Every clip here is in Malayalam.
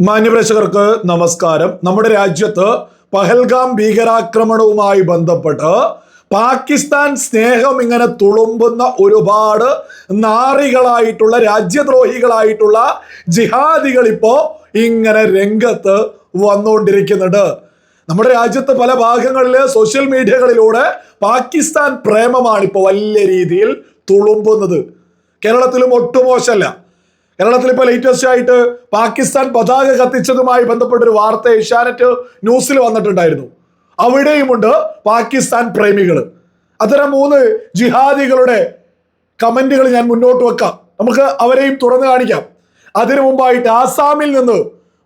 മാന്യപ്രേക്ഷകർക്ക് നമസ്കാരം. നമ്മുടെ രാജ്യത്ത് പഹൽഗാം ഭീകരാക്രമണവുമായി ബന്ധപ്പെട്ട് പാകിസ്ഥാൻ സ്നേഹം ഇങ്ങനെ തുളുമ്പുന്ന ഒരുപാട് നാറികളായിട്ടുള്ള രാജ്യദ്രോഹികളായിട്ടുള്ള ജിഹാദികൾ ഇപ്പോ ഇങ്ങനെ രംഗത്ത് വന്നുകൊണ്ടിരിക്കുന്നുണ്ട്. നമ്മുടെ രാജ്യത്ത് പല ഭാഗങ്ങളിൽ സോഷ്യൽ മീഡിയകളിലൂടെ പാകിസ്ഥാൻ പ്രേമമാണ് ഇപ്പോൾ വലിയ രീതിയിൽ തുളുമ്പുന്നത്. കേരളത്തിലും ഒട്ടും മോശമല്ല കേരളത്തിൽ ഇപ്പോൾ ലേറ്റസ്റ്റ് ആയിട്ട് പാകിസ്ഥാൻ പതാക കത്തിച്ചതുമായി ബന്ധപ്പെട്ട ഒരു വാർത്ത ഏഷ്യാനെറ്റ് ന്യൂസിൽ വന്നിട്ടുണ്ടായിരുന്നു. അവിടെയുമുണ്ട് പാകിസ്ഥാൻ പ്രേമികൾ അത്തരം മൂന്ന് ജിഹാദികളുടെ കമന്റുകൾ ഞാൻ മുന്നോട്ട് വെക്കാം. നമുക്ക് അവരെയും തുറന്നു കാണിക്കാം. അതിനു മുമ്പായിട്ട് ആസാമിൽ നിന്ന്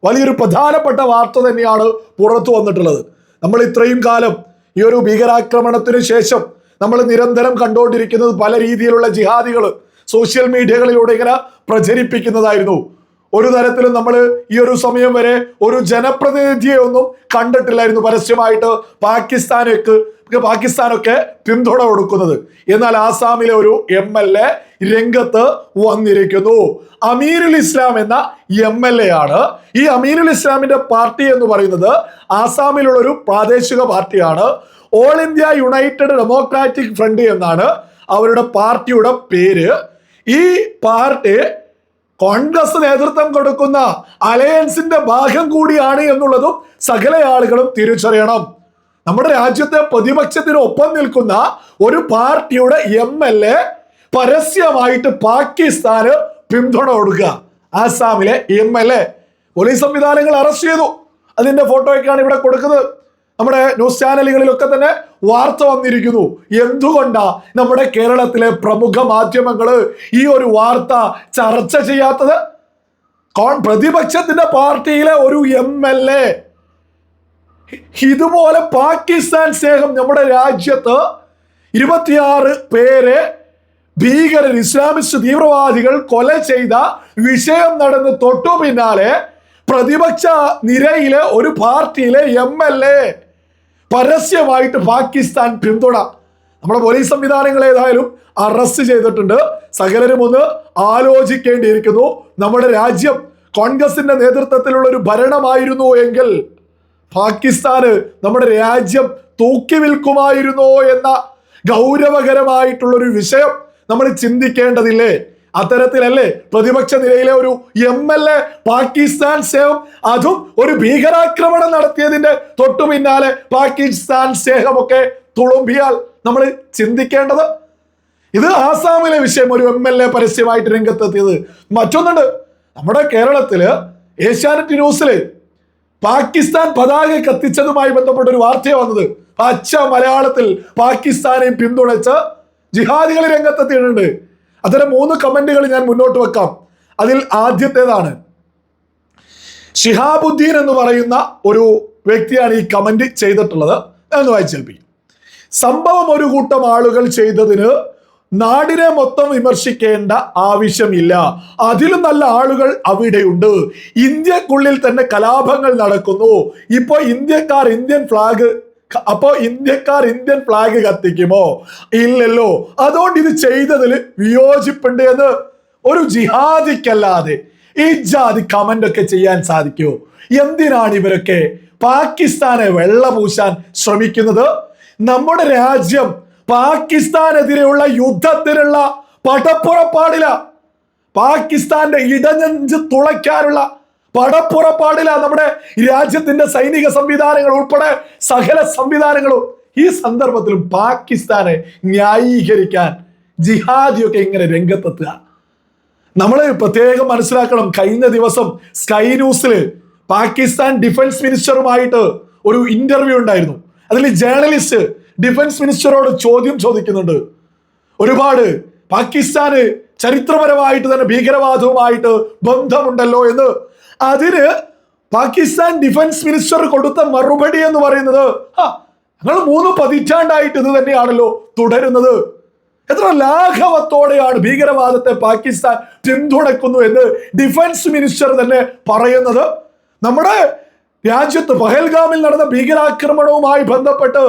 വലിയൊരു പ്രധാനപ്പെട്ട വാർത്ത തന്നെയാണ് പുറത്തു വന്നിട്ടുള്ളത്. നമ്മൾ ഇത്രയും കാലം ഈ ഒരു ഭീകരാക്രമണത്തിന് ശേഷം നമ്മൾ നിരന്തരം കണ്ടുകൊണ്ടിരിക്കുന്നത് പല രീതിയിലുള്ള ജിഹാദികൾ സോഷ്യൽ മീഡിയകളിലൂടെ ഇങ്ങനെ പ്രചരിപ്പിക്കുന്നതായിരുന്നു. ഒരു തരത്തിലും നമ്മൾ ഈ ഒരു സമയം വരെ ഒരു ജനപ്രതിനിധിയെ ഒന്നും കണ്ടിട്ടില്ലായിരുന്നു പരസ്യമായിട്ട് പാകിസ്ഥാനേക്ക് പാകിസ്ഥാനൊക്കെ പിന്തുണ കൊടുക്കുന്നത്. എന്നാൽ ആസാമിലെ ഒരു എം എൽ എ രംഗത്ത് വന്നിരിക്കുന്നു. അമീരുൽ ഇസ്ലാം എന്ന എം എൽ എ ആണ് ഈ അമീരുൽ ഇസ്ലാമിന്റെ പാർട്ടി എന്ന് പറയുന്നത് ആസാമിലുള്ള ഒരു പ്രാദേശിക പാർട്ടിയാണ്. All India United Democratic Front എന്നാണ് അവരുടെ പാർട്ടിയുടെ പേര്. ഈ പാർട്ടി കോൺഗ്രസ് നേതൃത്വം കൊടുക്കുന്ന അലയൻസിന്റെ ഭാഗം കൂടിയാണ് എന്നുള്ളതും സകല ആളുകളും തിരിച്ചറിയണം. നമ്മുടെ രാജ്യത്തെ പ്രതിപക്ഷത്തിന് ഒപ്പം നിൽക്കുന്ന ഒരു പാർട്ടിയുടെ എം എൽ എ പരസ്യമായിട്ട് പാകിസ്ഥാന് പിന്തുണ കൊടുക്കുക ആസാമിലെ എം എൽ എ. പോലീസ് സംവിധാനങ്ങൾ അറസ്റ്റ് ചെയ്തു. അതിന്റെ ഫോട്ടോയൊക്കെയാണ് ഇവിടെ കൊടുക്കുന്നത്. നമ്മുടെ ന്യൂസ് ചാനലുകളിലൊക്കെ തന്നെ വാർത്ത വന്നിരിക്കുന്നു. എന്തുകൊണ്ടാ നമ്മുടെ കേരളത്തിലെ പ്രമുഖ മാധ്യമങ്ങൾ ഈ ഒരു വാർത്ത ചർച്ച ചെയ്യാത്തത്? കോൺ പ്രതിപക്ഷത്തിന്റെ പാർട്ടിയിലെ ഒരു എം എൽ എ. ഇതുപോലെ പാകിസ്ഥാൻ സ്നേഹം നമ്മുടെ രാജ്യത്ത് ഇരുപത്തിയാറ് പേരെ ഭീകരർ ഇസ്ലാമിസ്റ്റ് തീവ്രവാദികൾ കൊല ചെയ്ത വിഷയം നടന്ന് തൊട്ടു പിന്നാലെ പ്രതിപക്ഷ നിരയിലെ ഒരു പാർട്ടിയിലെ എം എൽ എ. പരസ്യമായിട്ട് പാകിസ്ഥാൻ പിന്തുണ. നമ്മുടെ പോലീസ് സംവിധാനങ്ങൾ ഏതായാലും അറസ്റ്റ് ചെയ്തിട്ടുണ്ട്. സകലരും ഒന്ന് ആലോചിക്കേണ്ടിയിരിക്കുന്നു. നമ്മുടെ രാജ്യം കോൺഗ്രസിന്റെ നേതൃത്വത്തിലുള്ള ഒരു ഭരണമായിരുന്നു എങ്കിൽ പാകിസ്ഥാന് നമ്മുടെ രാജ്യം തൂക്കി വിൽക്കുമായിരുന്നോ എന്ന ഗൗരവകരമായിട്ടുള്ളൊരു വിഷയം നമ്മൾ ചിന്തിക്കേണ്ടതില്ലേ? അത്തരത്തിലല്ലേ പ്രതിപക്ഷ നിലയിലെ ഒരു എം എൽ എ പാകിസ്ഥാൻ സേവം അതും ഒരു ഭീകരാക്രമണം നടത്തിയതിന്റെ തൊട്ടു പിന്നാലെ പാകിസ്ഥാൻ സേഹമൊക്കെ തുളുമ്പിയാൽ നമ്മൾ ചിന്തിക്കേണ്ടത് ഇത് ആസാമിലെ വിഷയം ഒരു എം എൽ എ പരസ്യമായിട്ട് രംഗത്തെത്തിയത്. മറ്റൊന്നുണ്ട് നമ്മുടെ കേരളത്തിൽ ഏഷ്യാനെറ്റ് ന്യൂസിൽ പാകിസ്ഥാൻ പതാക കത്തിച്ചതുമായി ബന്ധപ്പെട്ട ഒരു വാർത്തയാണ് വന്നത്. പച്ച മലയാളത്തിൽ പാകിസ്ഥാനെ പിന്തുണച്ച് ജിഹാദികൾ രംഗത്തെത്തിയിട്ടുണ്ട്. അത്തരം മൂന്ന് കമന്റുകൾ ഞാൻ മുന്നോട്ട് വെക്കാം. അതിൽ ആദ്യത്തേതാണ് ഷിഹാബുദ്ദീൻ എന്ന് പറയുന്ന ഒരു വ്യക്തിയാണ് ഈ കമന്റ് ചെയ്തിട്ടുള്ളത് എന്ന് വായിച്ചേൽപ്പിക്കും. സംഭവം ഒരു കൂട്ടം ആളുകൾ ചെയ്തതിന് നാടിനെ മൊത്തം വിമർശിക്കേണ്ട ആവശ്യമില്ല. അതിലും നല്ല ആളുകൾ അവിടെയുണ്ട്. ഇന്ത്യക്കുള്ളിൽ തന്നെ കലാപങ്ങൾ നടക്കുന്നു. ഇപ്പോൾ ഇന്ത്യക്കാർ ഇന്ത്യൻ ഫ്ലാഗ് അപ്പോ ഇന്ത്യക്കാർ ഇന്ത്യൻ ഫ്ലാഗ് കത്തിക്കുമോ? ഇല്ലല്ലോ. അതുകൊണ്ട് ഇത് ചെയ്തതിൽ വിയോജിപ്പുണ്ട് എന്ന് ഒരു ജിഹാദിക്കല്ലാതെ ഈ ജാതി കമന്റ് ഒക്കെ ചെയ്യാൻ സാധിക്കുമോ എന്തിനാണ് ഇവരൊക്കെ പാകിസ്ഥാനെ വെള്ളപൂശാൻ ശ്രമിക്കുന്നത്? നമ്മുടെ രാജ്യം പാകിസ്ഥാനെതിരെയുള്ള യുദ്ധത്തിനുള്ള പടപ്പുറപ്പാടില പാകിസ്ഥാന്റെ ഇടനെഞ്ച് തുളയ്ക്കാനുള്ള പടപ്പുറപ്പാടില നമ്മുടെ രാജ്യത്തിന്റെ സൈനിക സംവിധാനങ്ങൾ ഉൾപ്പെടെ സകല സംവിധാനങ്ങളും ഈ സന്ദർഭത്തിലും പാകിസ്ഥാനെ ന്യായീകരിക്കാൻ ജിഹാദിയൊക്കെ ഇങ്ങനെ രംഗത്തെത്തുക. നമ്മൾ പ്രത്യേകം മനസ്സിലാക്കണം കഴിഞ്ഞ ദിവസം സ്കൈ ന്യൂസിൽ പാകിസ്ഥാൻ ഡിഫൻസ് മിനിസ്റ്ററുമായിട്ട് ഒരു ഇന്റർവ്യൂ ഉണ്ടായിരുന്നു. അതിൽ ജേർണലിസ്റ്റ് ഡിഫൻസ് മിനിസ്റ്ററോട് ചോദ്യം ചോദിക്കുന്നുണ്ട്. ഒരുപാട് പാകിസ്ഥാന് ചരിത്രപരമായിട്ട് തന്നെ ഭീകരവാദവുമായിട്ട് ബന്ധമുണ്ടല്ലോ എന്ന് അതിന് പാകിസ്ഥാൻ ഡിഫൻസ് മിനിസ്റ്റർ കൊടുത്ത മറുപടി എന്ന് പറയുന്നത് ഞങ്ങൾ മൂന്ന് പതിറ്റാണ്ടായിട്ട് ഇത് തന്നെയാണല്ലോ തുടരുന്നത്. എത്ര ലാഘവത്തോടെയാണ് ഭീകരവാദത്തെ പാകിസ്ഥാൻ പിന്തുണക്കുന്നു എന്ന് ഡിഫൻസ് മിനിസ്റ്റർ തന്നെ പറയുന്നത്. നമ്മുടെ രാജ്യത്ത് പഹൽഗാമിൽ നടന്ന ഭീകരാക്രമണവുമായി ബന്ധപ്പെട്ട്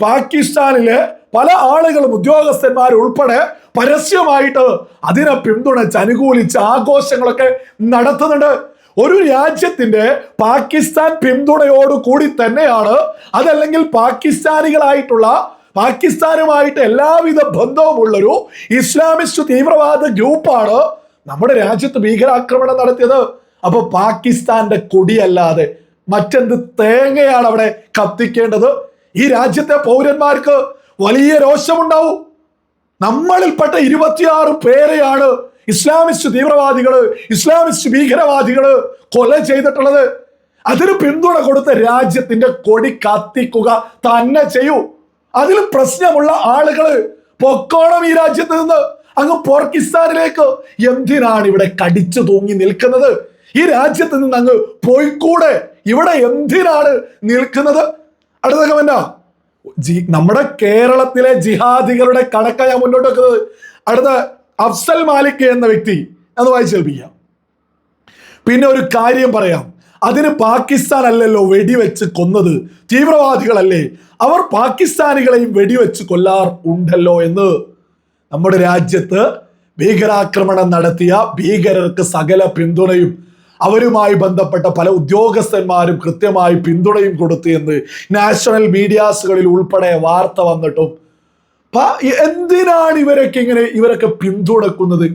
പാകിസ്ഥാനിലെ പല ആളുകളും ഉദ്യോഗസ്ഥന്മാർ ഉൾപ്പെടെ പരസ്യമായിട്ട് അതിനെ പിന്തുണച്ച് അനുകൂലിച്ച് ആഘോഷങ്ങളൊക്കെ നടത്തുന്നുണ്ട്. ഒരു രാജ്യത്തിന്റെ പാകിസ്ഥാൻ പിന്തുണയോട് കൂടി തന്നെയാണ് അതല്ലെങ്കിൽ പാകിസ്ഥാനികളായിട്ടുള്ള പാകിസ്ഥാനുമായിട്ട് എല്ലാവിധ ബന്ധവുമുള്ളൊരു ഇസ്ലാമിസ്റ്റ് തീവ്രവാദ ഗ്രൂപ്പാണ് നമ്മുടെ രാജ്യത്ത് ഭീകരാക്രമണം നടത്തിയത്. അപ്പൊ പാകിസ്ഥാന്റെ കൊടിയല്ലാതെ മറ്റെന്ത് തേങ്ങയാണ് അവിടെ കത്തിക്കേണ്ടത്? ഈ രാജ്യത്തെ പൗരന്മാർക്ക് വലിയ രോഷമുണ്ടാവും. നമ്മളിൽപ്പെട്ട ഇരുപത്തിയാറ് പേരെയാണ് ഇസ്ലാമിസ്റ്റ് തീവ്രവാദികൾ ഇസ്ലാമിസ്റ്റ് ഭീകരവാദികൾ കൊല ചെയ്തിട്ടുള്ളത്. അതിന് പിന്തുണ കൊടുത്ത രാജ്യത്തിന്റെ കൊടി കത്തിക്കുക തന്നെ ചെയ്യൂ. അതിൽ പ്രശ്നമുള്ള ആളുകൾ പൊക്കോണം ഈ രാജ്യത്ത് നിന്ന്. അങ്ങ് പോർക്കിസ്ഥാനിലേക്ക് എന്തിനാണ് ഇവിടെ കടിച്ചു തൂങ്ങി നിൽക്കുന്നത്? ഈ രാജ്യത്ത് നിന്ന് അങ്ങ് പോയിക്കൂടെ? ഇവിടെ എന്തിനാണ് നിൽക്കുന്നത്? അടുത്ത കമന്റാ നമ്മുടെ കേരളത്തിലെ ജിഹാദികളുടെ കണക്കാണ് ഞാൻ മുന്നോട്ട് വെക്കുന്നത്. അടുത്ത അഫ്സൽ മാലിക് എന്ന വ്യക്തി അത് വായിച്ചേൽപ്പിക്കാം പിന്നെ ഒരു കാര്യം പറയാം. അതിന് പാകിസ്ഥാൻ അല്ലല്ലോ വെടിവെച്ച് കൊന്നത്. തീവ്രവാദികളല്ലേ? അവർ പാകിസ്ഥാനികളെയും വെടിവെച്ച് കൊല്ലാർ ഉണ്ടല്ലോ എന്ന് നമ്മുടെ രാജ്യത്ത് ഭീകരാക്രമണം നടത്തിയ ഭീകരർക്ക് സകല പിന്തുണയും അവരുമായി ബന്ധപ്പെട്ട പല ഉദ്യോഗസ്ഥന്മാരും കൃത്യമായി പിന്തുണയും കൊടുത്തു എന്ന് നാഷണൽ മീഡിയാസുകളിൽ ഉൾപ്പെടെ വാർത്ത വന്നിട്ടും എന്തിനാണ് ഇവരൊക്കെ ഇങ്ങനെ ഇവരൊക്കെ പിന്തുണക്കുന്നത്?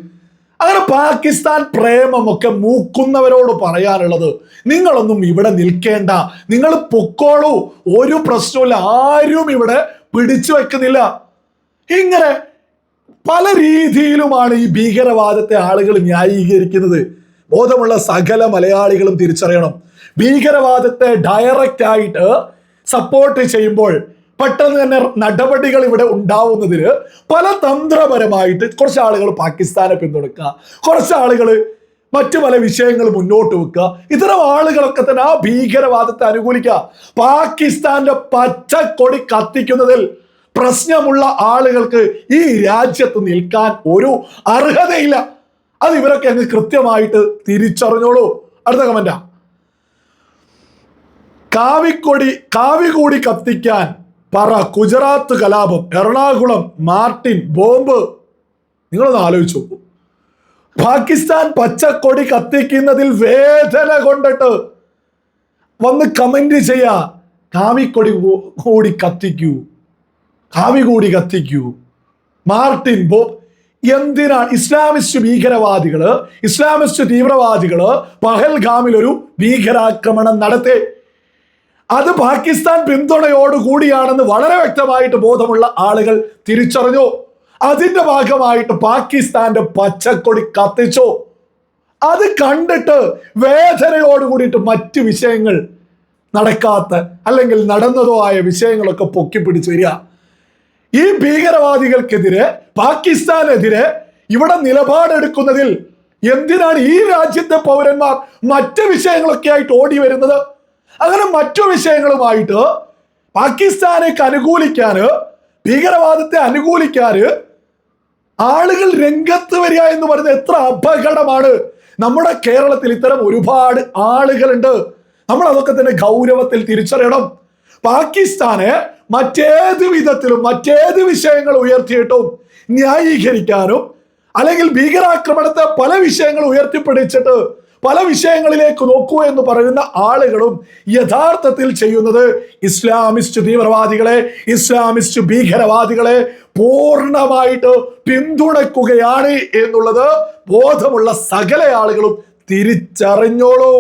അങ്ങനെ പാകിസ്ഥാൻ പ്രേമമൊക്കെ മൂക്കുന്നവരോട് പറയാനുള്ളത് നിങ്ങളൊന്നും ഇവിടെ നിൽക്കേണ്ട നിങ്ങൾ പൊക്കോളൂ ഒരു പ്രശ്നമില്ല ആരും ഇവിടെ പിടിച്ചു വെക്കുന്നില്ല. ഇങ്ങനെ പല രീതിയിലുമാണ് ഈ ഭീകരവാദത്തെ ആളുകൾ ന്യായീകരിക്കുന്നത്. ബോധമുള്ള സകല മലയാളികളും തിരിച്ചറിയണം. ഭീകരവാദത്തെ ഡയറക്റ്റ് ആയിട്ട് സപ്പോർട്ട് ചെയ്യുമ്പോൾ പെട്ടെന്ന് തന്നെ നടപടികൾ ഇവിടെ ഉണ്ടാവുന്നതിന് പല തന്ത്രപരമായിട്ട് കുറച്ച് ആളുകൾ പാകിസ്ഥാനെ പിന്തുണക്കുക കുറച്ച് ആളുകൾ മറ്റു പല വിഷയങ്ങൾ മുന്നോട്ട് വെക്കുക. ഇത്തരം ആളുകളൊക്കെ തന്നെ ആ ഭീകരവാദത്തെ അനുകൂലിക്കുക. പാകിസ്ഥാന്റെ പച്ചക്കൊടി കത്തിക്കുന്നതിൽ പ്രശ്നമുള്ള ആളുകൾക്ക് ഈ രാജ്യത്ത് നിൽക്കാൻ ഒരു അർഹതയില്ല. അത് ഇവരൊക്കെ അങ്ങ് കൃത്യമായിട്ട് തിരിച്ചറിഞ്ഞോളൂ. അടുത്ത കമന്റാ കാവിക്കൊടി കാവി കൂടി കത്തിക്കാൻ പറ ഗുജറാത്ത് കലാപം എറണാകുളം മാർട്ടിൻ ബോംബ്. നിങ്ങളൊന്ന് ആലോചിച്ചു പാകിസ്ഥാൻ പച്ചക്കൊടി കത്തിക്കുന്നതിൽ വേദന കൊണ്ടിട്ട് വന്ന് കമന്റ് ചെയ്യാ കാവിക്കൊടി കൂടി കത്തിക്കൂ കാവി കൂടി കത്തിക്കൂ. മാർട്ടിൻ ബോ എന്തിനാണ് ഇസ്ലാമിസ്റ്റ് ഭീകരവാദികൾ ഇസ്ലാമിസ്റ്റ് തീവ്രവാദികൾ പഹൽഗാമിൽ ഒരു ഭീകരാക്രമണം നടത്തി? അത് പാകിസ്ഥാൻ പിന്തുണയോടുകൂടിയാണെന്ന് വളരെ വ്യക്തമായിട്ട് ബോധമുള്ള ആളുകൾ തിരിച്ചറിഞ്ഞു. അതിന്റെ ഭാഗമായിട്ട് പാകിസ്ഥാന്റെ പച്ചക്കൊടി കത്തിച്ചു. അത് കണ്ടിട്ട് വേദനയോട് കൂടിയിട്ട് മറ്റു വിഷയങ്ങൾ നടക്കാത്ത അല്ലെങ്കിൽ നടന്നതോ ആയ വിഷയങ്ങളൊക്കെ പൊക്കി പിടിച്ചു വരിക. ഈ ഭീകരവാദികൾക്കെതിരെ പാകിസ്ഥാനെതിരെ ഇവിടെ നിലപാടെടുക്കുന്നതിൽ എന്തിനാണ് ഈ രാജ്യത്തെ പൗരന്മാർ മറ്റു വിഷയങ്ങളൊക്കെ ആയിട്ട് ഓടി വരുന്നത്? അങ്ങനെ മറ്റു വിഷയങ്ങളുമായിട്ട് പാകിസ്ഥാനേക്ക് അനുകൂലിക്കാന് ഭീകരവാദത്തെ അനുകൂലിക്കാന് ആളുകൾ രംഗത്ത് വരിക എന്ന് പറയുന്നത് എത്ര അപകടമാണ്. നമ്മുടെ കേരളത്തിൽ ഇത്തരം ഒരുപാട് ആളുകളുണ്ട്. നമ്മൾ അതൊക്കെ തന്നെ ഗൗരവത്തിൽ തിരിച്ചറിയണം. പാകിസ്ഥാനെ മറ്റേത് വിധത്തിലും മറ്റേത് വിഷയങ്ങൾ ഉയർത്തിയിട്ടും ന്യായീകരിക്കാനും അല്ലെങ്കിൽ ഭീകരാക്രമണത്തെ പല വിഷയങ്ങൾ ഉയർത്തിപ്പിടിച്ചിട്ട് പല വിഷയങ്ങളിലേക്ക് നോക്കൂ എന്ന് പറയുന്ന ആളുകളും യഥാർത്ഥത്തിൽ ചെയ്യുന്നത് ഇസ്ലാമിസ്റ്റ് തീവ്രവാദികളെ ഇസ്ലാമിസ്റ്റ് ഭീകരവാദികളെ പൂർണമായിട്ട് പിന്തുണയ്ക്കുകയാണ് എന്നുള്ളത് ബോധമുള്ള സകല ആളുകളും തിരിച്ചറിഞ്ഞോളൂ.